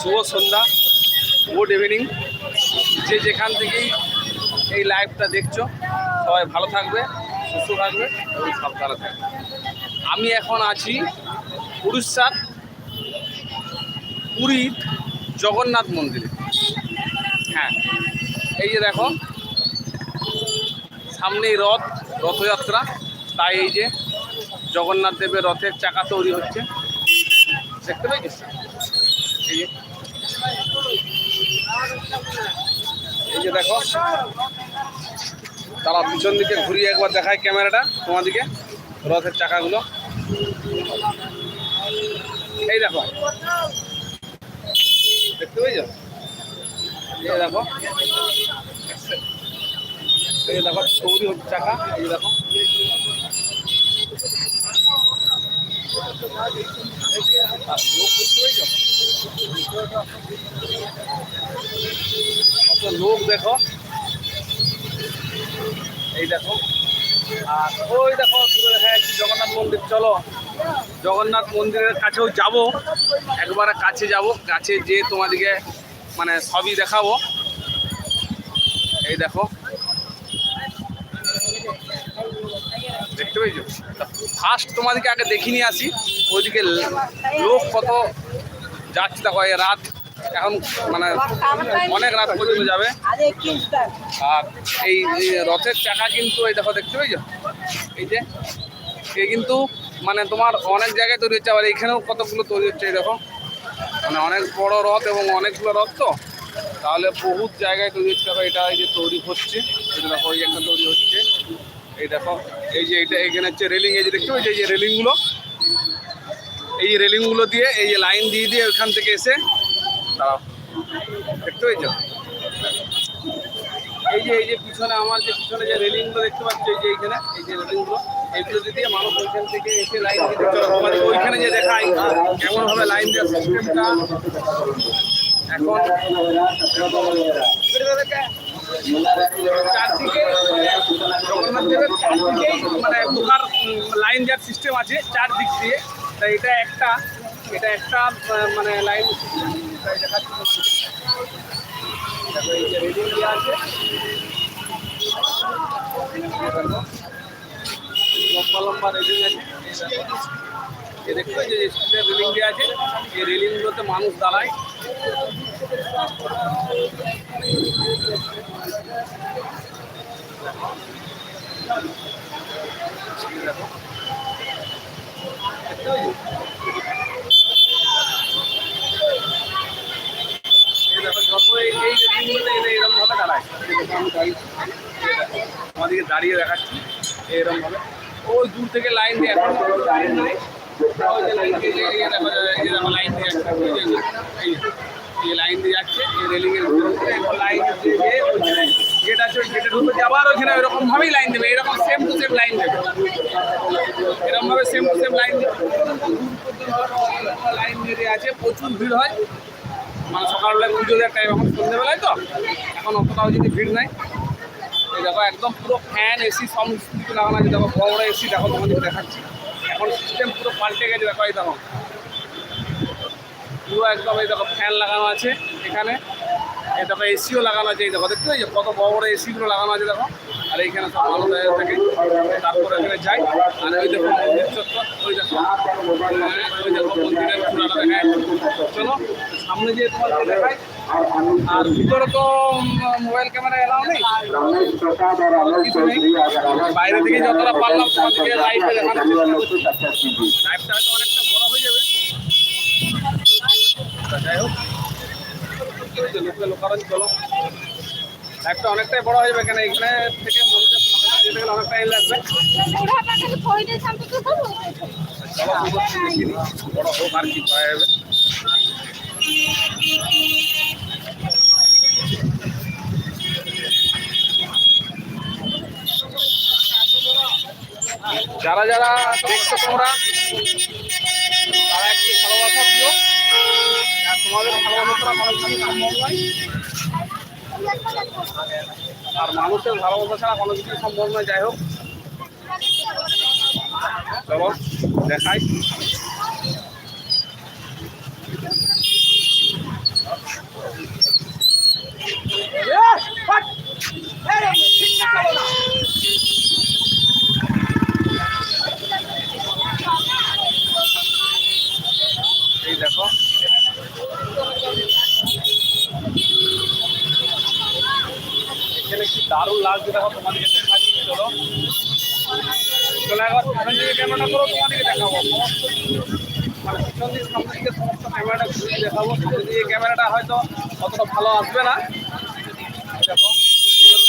শুভ সন্ধ্যা, good evening. যে যেখান থেকেই এই লাইভটা দেখছ, সবাই ভালো থাকবে, সুস্থ থাকবে এবং সাবধানে থাকবে। আমি এখন আছি উড়িষ্যার পুরীর জগন্নাথ মন্দিরে। হ্যাঁ এই যে দেখো, সামনেই রথ, রথযাত্রা। তাই এই যে জগন্নাথ দেবের রথের চাকা তৈরি হচ্ছে। দেখতে পেয়েছিস? এই যে এই যে দেখো, তারা পিছন দিকে ঘুরিয়ে একবার দেখায় ক্যামেরাটা তোমাদিকে রথের চাকাগুলো। এই দেখো, দেখতে পেয়েছ? এই দেখো এই দেখো হচ্ছে চাকা, এই দেখো। আর দেখতে পেয়েছ? কত লোক দেখো। এই দেখো। আর ওই দেখো দূরে দেখা যাচ্ছে জগন্নাথ মন্দির, চলো। জগন্নাথ মন্দিরের কাছেও যাব। একবার কাছে যাব। কাছে যে তোমাদেরকে মানে সবই দেখাবো। এই দেখো। দেখতে পেয়েছ? ফার্স্ট তোমাদেরকে আগে দেখিনি আসি। ওইদিকে লোক কত যাচ্ছে দেখো, এই রাত এখন মানে অনেক রাত পর্যন্ত যাবে। আর এই রথের চাকা কিন্তু এই দেখো, দেখতে পেয়েছ? এই যে এ কিন্তু মানে তোমার অনেক জায়গায় তৈরি হচ্ছে, আবার এইখানেও কতগুলো তৈরি হচ্ছে এই দেখো। মানে অনেক বড় রথ এবং অনেকগুলো রথ তো। তাহলে বহুত জায়গায় তৈরি হচ্ছে, দেখো, এটা এই যে তৈরি হচ্ছে। যে দেখো, এই একটা তৈরি হচ্ছে। এই দেখো, এই যে এটা এখানে হচ্ছে রেলিং, এই যে দেখতে পাচ্ছি এই যে রেলিংগুলো। এই রেলিংগুলো দিয়ে, এই লাইন দিয়ে দিয়ে ওখান থেকে এসে দেখতে এই যে এই যে পিছনে আমার যে পিছনে যে রেলিংগুলো দেখতে পাচ্ছ, এই যে এইখানে, এই যে রেলিংগুলো, এইগুলো দিয়ে মানুষ ওইখান থেকে এসে লাইন পাবে তোমাদের ওইখানে যে দেখাই কেমন লাইন দেওয়ার এখন চারদিকে দেবের মানে লাইন দেওয়ার সিস্টেম আছে, চারদিক দিয়ে। তাই এটা একটা এটা একটা মানে লাইন লম্বা লম্বা আছে। রেলিং দেওয়া আছে, এই মানুষ দাঁড়ায়। ভাবে দাঁড়ায় দেখাচ্ছি এরকম ভাবে ওই দূর থেকে লাইন দিয়ে লাইন দিয়ে লাইন দিয়ে লাইন দিয়ে যাচ্ছে, এই রেলিং এর ভিতর। থেকে এখন লাইন গেট আছে গেটের ঢুকে আবার ওইখানে এরকম ভাবেই লাইন দেবে, এরকম সেম টু সেম লাইন দেবে। এরকম ভাবে same to same line line দিয়ে আছে, প্রচুর ভিড় হয়। মানে সকালবেলায় পুজো দেওয়ার টাইম এখন সন্ধ্যেবেলায় তো, এখন অতটাও যদি ভিড় নাই। দেখো, একদম পুরো ফ্যান এসি সমস্ত কিছু লাগানো আছে, দেখো, বড় বড় এসি দেখো তোমাদের দেখাচ্ছি। এখন সিস্টেম পুরো পাল্টে গেছে, দেখো, এই দেখো। পুরো একদম এই দেখো ফ্যান লাগানো আছে এখানে। দেখো, এসিও লাগানো আছে দেখো, দেখতে পাচ্ছ? কত বড় বড় এসিগুলো লাগানো আছে, দেখো। আর এইখানে সব ভালো দাঁড়িয়ে থাকে। তারপরে এখানে যাই। আর ওই দেখো। মন্দির চত্বর ওই দেখো ওই দেখো মন্দিরের দেখায় চলো, সামনে যে তোমার আর ভিতরে তো মোবাইল ক্যামেরা এলাও নেই। কিছু নেই। বাইরে থেকে যতটা পারলাম তোমাদেরকে লাইভে দেখানোর হয়তো অনেকটা বড় হয়ে যাবে। যাই হোক। লোকে চলো লাইভটা অনেকটাই বড় হয়ে যাবে কেন? এখানে থেকে লাগবে। যারা যারা দেখছ তোমরা, তারা একটু ভালোবাসা দিও। তোমাদের ভালোবাসা মানুষের সম্ভব নয় আর মানুষের ভালোবাসা ছাড়া কোনো কিছু সম্ভব নয় যাই হোক দেখাই Yes! What? Hey, কি দারুণ দেখো তোমাদেরকে দেখাচ্ছি চলো চলো একবার পিছন দিকে ক্যামেরা করো তোমাদেরকে দেখাবো। সমস্ত মানে পিছন দিকে সামনে দিকে সমস্ত ক্যামেরাটা ঘুরিয়ে দেখাবো। সামনে দিকে ক্যামেরাটা হয়তো অতটা ভালো আসবে না। দেখো।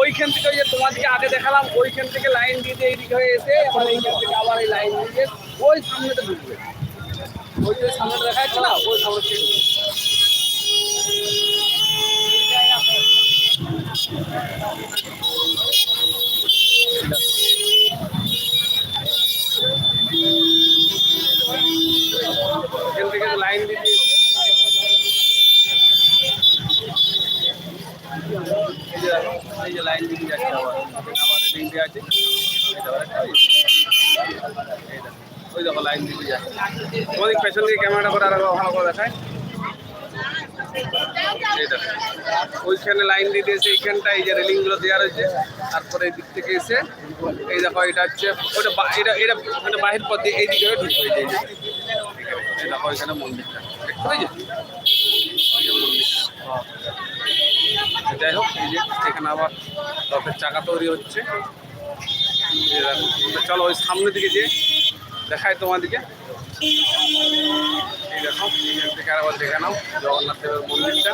ওইখান থেকে যে তোমাদেরকে আগে দেখালাম, ওইখান থেকে লাইন দিয়ে এইদিকে হয়ে এসে এবার এইখান থেকে আবার এই লাইন দিয়ে ওই সামনেটা ঢুকবে। ওই যে সামনে দেখা যাচ্ছে না, ওই সামনে থেকে ঢুকবে। এখান থেকে লাইন দিয়ে দিয়ে এই যে দেখো, এই যে লাইন দিয়ে যাচ্ছে আবার আবার রেলিং দিয়ে আছে এই দেখো, একটা এই। এই দেখো, ওই দেখো লাইন তোমাদের পেছন করে আরও করে দেখায়। ওইখানে লাইন দিয়ে দিয়েছে এই যে রেলিংগুলো দেওয়া রয়েছে। তারপরে এই দিক থেকে এসে এই দেখো, এটা হচ্ছে এটা এটা বাহির পথ দিয়ে এই দিকে এখানে মন্দিরটা। হ্যাঁ। যাই হোক, এই যে এখানে আবার রথের চাকা তৈরি হচ্ছে। চলো ওই সামনের দিকে যে দেখায় তোমাদেরকে। এই দেখো নাও, জগন্নাথ মন্দিরটা।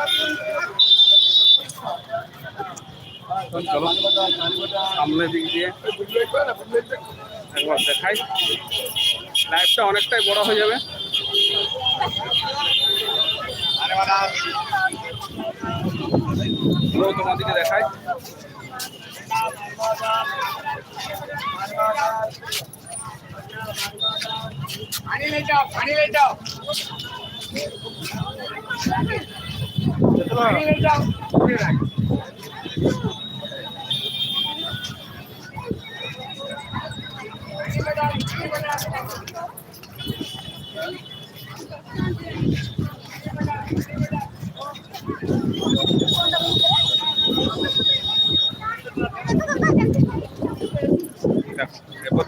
সামনের একবার দেখাই। অনেকটাই বড় হয়ে যাবে। তোমাদেরকে पानी ले जाओ पानी ले जाओ पानी ले जाओ Thank you.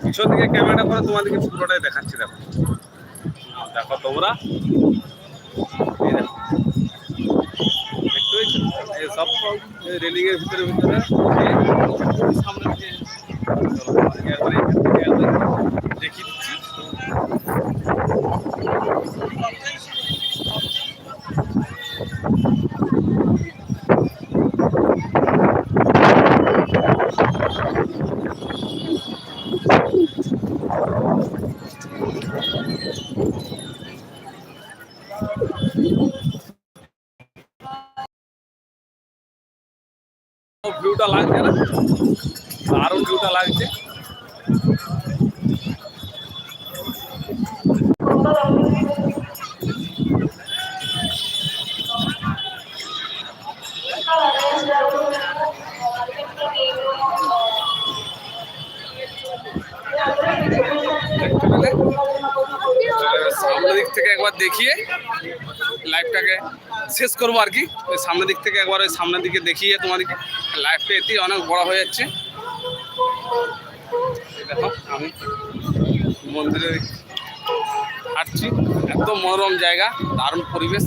পিছন দিকে ক্যামেরাটা করে তোমাদেরকে পুরোটাই দেখাচ্ছি, দেখো। দেখো তোমরা। দেখো। সব রেলিং ভিতরে ভিতরে সামনে দিকে চলো, তোমাদেরকে একবার এখান থেকে একবার দেখিয়ে দিচ্ছি ভিউটা লাগছে না দারুণ ভিউটা লাগছে দেখতে পেলে? এবার সামনের দিক থেকে একবার দেখিয়ে লাইভটাকে শেষ করব আর কি। ওই সামনের দিক থেকে একবার ওই সামনের দিকে দেখিয়ে তোমাদেরকে লাইভটা এতেই অনেক বড় হয়ে যাচ্ছে। দেখো, আমি মন্দিরে হাঁটছি একদম মনোরম জায়গা, দারুণ পরিবেশ।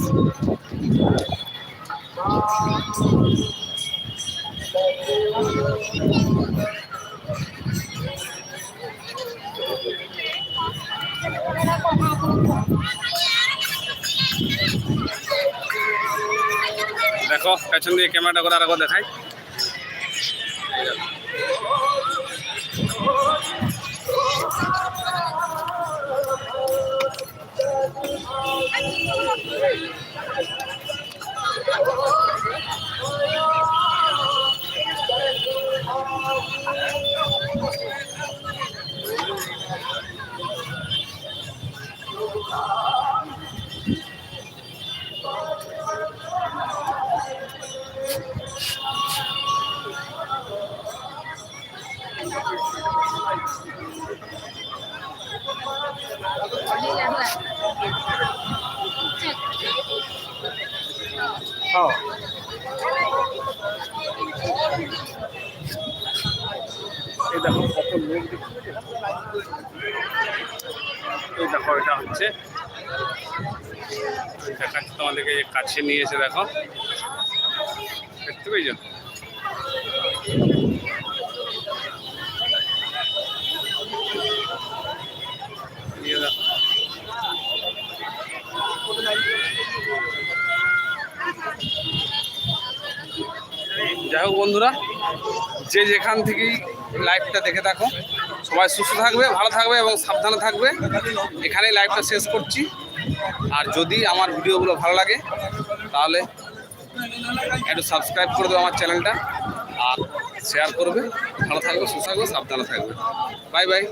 দেখো পেছন দিয়ে ক্যামেরাটা করে আরেকবার দেখাই এই দেখো। এই দেখো, কত লোক এই দেখো, এটা হচ্ছে। দেখাচ্ছি তোমাদেরকে কাছে নিয়ে এসে দেখো। দেখতে পেয়েছ নিয়ে দেখো যাই হোক বন্ধুরা, যে যেখান থেকেই লাইভটা দেখে থাকো, সবাই সুস্থ থাকবে, ভালো থাকবে এবং সাবধানে থাকবে। এখানেই লাইভটা শেষ করছি। আর যদি আমার ভিডিওগুলো ভালো লাগে, তাহলে একটু সাবস্ক্রাইব করে দেবো আমার চ্যানেলটা আর শেয়ার করবে। ভালো থাকবে, সুস্থ থাকবে, সাবধানে থাকবে। Bye bye